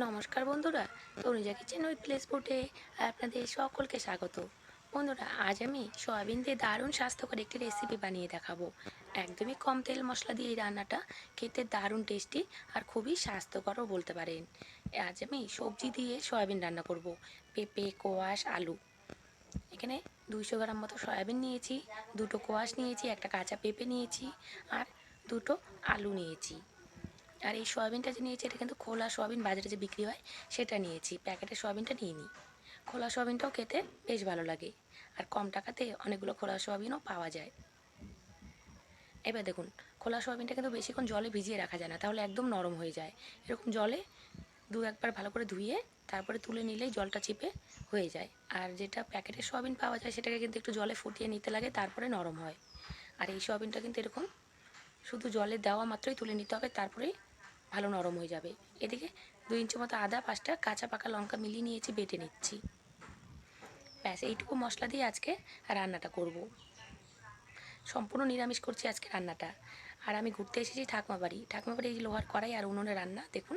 নমস্কার বন্ধুরা, তনুজা কিচেন ওই প্লেস ফুটে আপনাদের সকলকে স্বাগত। বন্ধুরা, আজ আমি সয়াবিন দিয়ে দারুণ স্বাস্থ্যকর একটি রেসিপি বানিয়ে দেখাবো। একদমই কম তেল মশলা দিয়ে এই রান্নাটা খেতে দারুণ টেস্টি আর খুবই স্বাস্থ্যকরও বলতে পারেন। আজ আমি সবজি দিয়ে সয়াবিন রান্না করব, পেঁপে, কোয়াশ, আলু। এখানে দুইশো গ্রাম মতো সয়াবিন নিয়েছি, দুটো কোয়াশ নিয়েছি, একটা কাঁচা পেঁপে নিয়েছি আর দুটো আলু নিয়েছি। আর এই সয়াবিনটা যে নিয়েছি, এটা কিন্তু খোলা সয়াবিন বাজারে যে বিক্রি হয়, সেটা নিয়েছি। প্যাকেটের সয়াবিনটা নিইনি। খোলা সয়াবিনটাও খেতে বেশ ভালো লাগে। আর কম টাকাতে অনেকগুলো খোলা সয়াবিনও পাওয়া যায়। এবার দেখুন, খোলা সয়াবিনটা কিন্তু বেশিক্ষণ জলে ভিজিয়ে রাখা যায় না, তাহলে একদম নরম হয়ে যায়। এরকম জলে দু একবার ভালো করে ধুয়ে, তারপরে তুলে নিলেই জলটা চিপে হয়ে যায়। আর যেটা প্যাকেটের সয়াবিন পাওয়া যায়, সেটাকে কিন্তু একটু জলে ফুটিয়ে নিতে লাগে, তারপরে নরম হয়। আর এই সয়াবিনটা কিন্তু এরকম, শুধু জলে দেওয়া মাত্রই তুলে নিতে হবে, তারপরেই ভালো নরম হয়ে যাবে। এদিকে দুই ইঞ্চি মতো আদা, পাঁচটা কাঁচা পাকা লঙ্কা মিলিয়ে নিয়েছি, বেটে নিচ্ছি। ব্যাস, এইটুকু মশলা দিয়ে আজকে রান্নাটা করব। সম্পূর্ণ নিরামিষ করছি আজকে রান্নাটা। আর আমি ঘুরতে এসেছি ঠাকুমা বাড়ি। ঠাকুমা বাড়ি এই লোহার কড়াই আর উনুনে রান্না, দেখুন,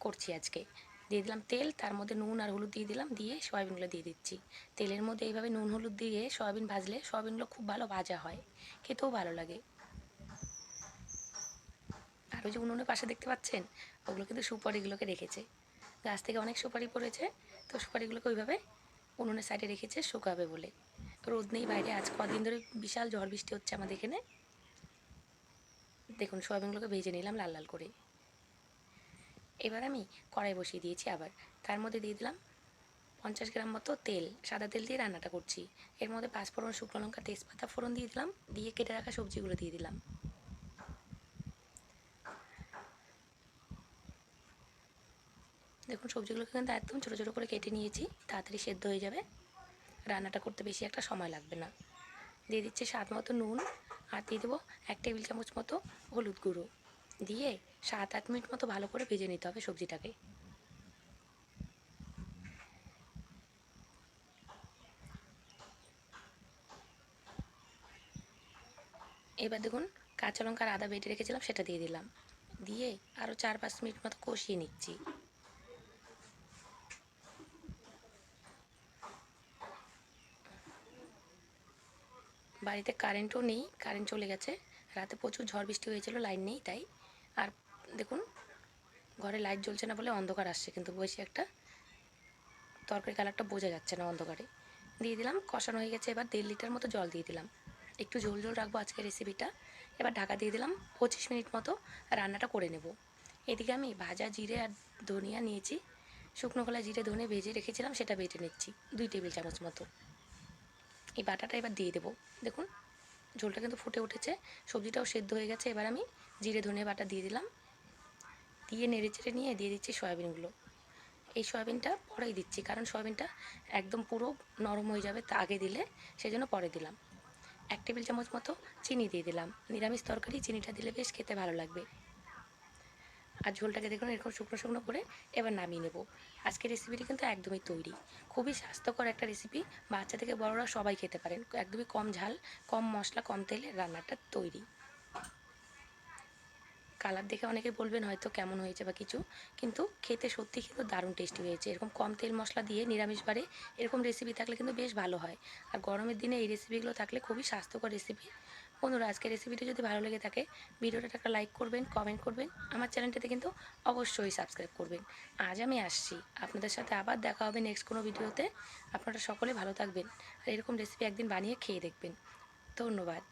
করছি আজকে। দিয়ে দিলাম তেল, তার মধ্যে নুন আর হলুদ দিয়ে দিলাম, দিয়ে সয়াবিনগুলো দিয়ে দিচ্ছি। তেলের মধ্যে এইভাবে নুন, হলুদ দিয়ে সয়াবিন ভাজলে সয়াবিনগুলো খুব ভালো ভাজা হয়, খেতেও ভালো লাগে। ওই যে উনুনের পাশে দেখতে পাচ্ছেন, ওগুলো কিন্তু সুপারিগুলোকে রেখেছে। গাছ থেকে অনেক সুপারি পড়েছে, তো সুপারিগুলোকে ওইভাবে উনুনের সাইডে রেখেছে, শুকাবে বলে। রোদ নেই বাইরে, আজ কদিন ধরে বিশাল ঝড় বৃষ্টি হচ্ছে আমাদের এখানে। দেখুন, সয়াবিনগুলোকে ভেজে নিলাম লাল লাল করে। এবার আমি কড়াই বসিয়ে দিয়েছি আবার। তার মধ্যে দিয়ে দিলাম পঞ্চাশ গ্রাম মতো তেল। সাদা তেল দিয়ে রান্নাটা করছি। এর মধ্যে পাঁচফোড়ন শুকনো লঙ্কা, তেজপাতা ফোড়ন দিয়ে দিলাম। দিয়ে কেটে রাখা সবজিগুলো দিয়ে দিলাম। দেখুন, সবজিগুলোকে কিন্তু একদম ছোটো ছোটো করে কেটে নিয়েছি। তাড়াতাড়ি সেদ্ধ হয়ে যাবে। রান্নাটা করতে বেশি একটা সময় লাগবে না। দিয়ে দিচ্ছি স্বাদ মতো নুন আর দিয়ে দেবো এক টেবিল চামচ মতো হলুদ গুঁড়ো। দিয়ে সাত আট মিনিট মতো ভালো করে ভেজে নিতে হবে সবজিটাকে। এবার দেখুন, কাঁচা লঙ্কা আদা বেটে রেখেছিলাম, সেটা দিয়ে দিলাম। দিয়ে আরও চার পাঁচ মিনিট মতো কষিয়ে নিচ্ছি। বাড়িতে কারেন্টও নেই কারেন্ট চলে গেছে। রাতে প্রচুর ঝড় বৃষ্টি হয়েছিল, লাইন নেই তাই। আর দেখুন, ঘরে লাইট জ্বলছে না বলে অন্ধকার আসছে, কিন্তু বসে একটা তরকারি কালারটা বোঝা যাচ্ছে না অন্ধকারে। দিয়ে দিলাম, কষানো হয়ে গেছে, এবার দেড় লিটার মতো জল দিয়ে দিলাম। একটু ঝোল ঝোল রাখব আজকে রেসিপিটা এবার ঢাকা দিয়ে দিলাম, পঁচিশ মিনিট মতো রান্নাটা করে নেব। এদিকে আমি ভাজা জিরে আর ধনিয়া নিয়েছি। শুকনো কলা জিরে ধনে ভেজে রেখেছিলাম, সেটা বেটে নিচ্ছি, দুই টেবিল চামচ মতো। এই বাটাটা এবার দিয়ে দেবো। দেখুন, ঝোলটা কিন্তু ফুটে উঠেছে, সবজিটাও সেদ্ধ হয়ে গেছে। এবার আমি জিরে, ধনে বাটা দিয়ে দিলাম। দিয়ে নেড়ে চেড়ে নিয়ে দিয়ে দিচ্ছি সয়াবিনগুলো। এই সয়াবিনটা পরেই দিচ্ছি, কারণ সয়াবিনটা একদম পুরো নরম হয়ে যাবে তা আগে দিলে সেই জন্য পরে দিলাম। এক টেবিল চামচ মতো চিনি দিয়ে দিলাম। নিরামিষ তরকারি, চিনিটা দিলে বেশ খেতে ভালো লাগবে। আর ঝোলটাকে দেখুন, এরকম শুকনো শুকনো করে এবার নামিয়ে নেব। আজকের রেসিপিটি কিন্তু একদমই তৈরি। খুবই স্বাস্থ্যকর একটা রেসিপি বাচ্চা থেকে বড়রা সবাই খেতে পারেন একদমই কম ঝাল, কম মশলা, কম তেলে রান্নাটা তৈরি। কালার দেখে অনেকে বলবেন হয়তো কেমন হয়েছে বা কিছু, কিন্তু খেতে সত্যি কিন্তু দারুণ টেস্টি হয়েছে। এরকম কম তেল মশলা দিয়ে নিরামিষবারে এরকম রেসিপি থাকলে কিন্তু বেশ ভালো হয়। আর গরমের দিনে এই রেসিপিগুলো থাকলে খুবই স্বাস্থ্যকর রেসিপি বন্ধুরা, আজকের রেসিপিটি যদি ভালো লেগে থাকে, ভিডিওটা একটা লাইক করবেন কমেন্ট করবেন, আমার চ্যানেলটিতে কিন্তু অবশ্যই সাবস্ক্রাইব করবেন। আজ আমি আসছি, আপনাদের সাথে আবার দেখা হবে নেক্সট কোনো ভিডিওতে আপনারা সকলে ভালো থাকবেন, আর এরকম রেসিপি একদিন বানিয়ে খেয়ে দেখবেন। ধন্যবাদ।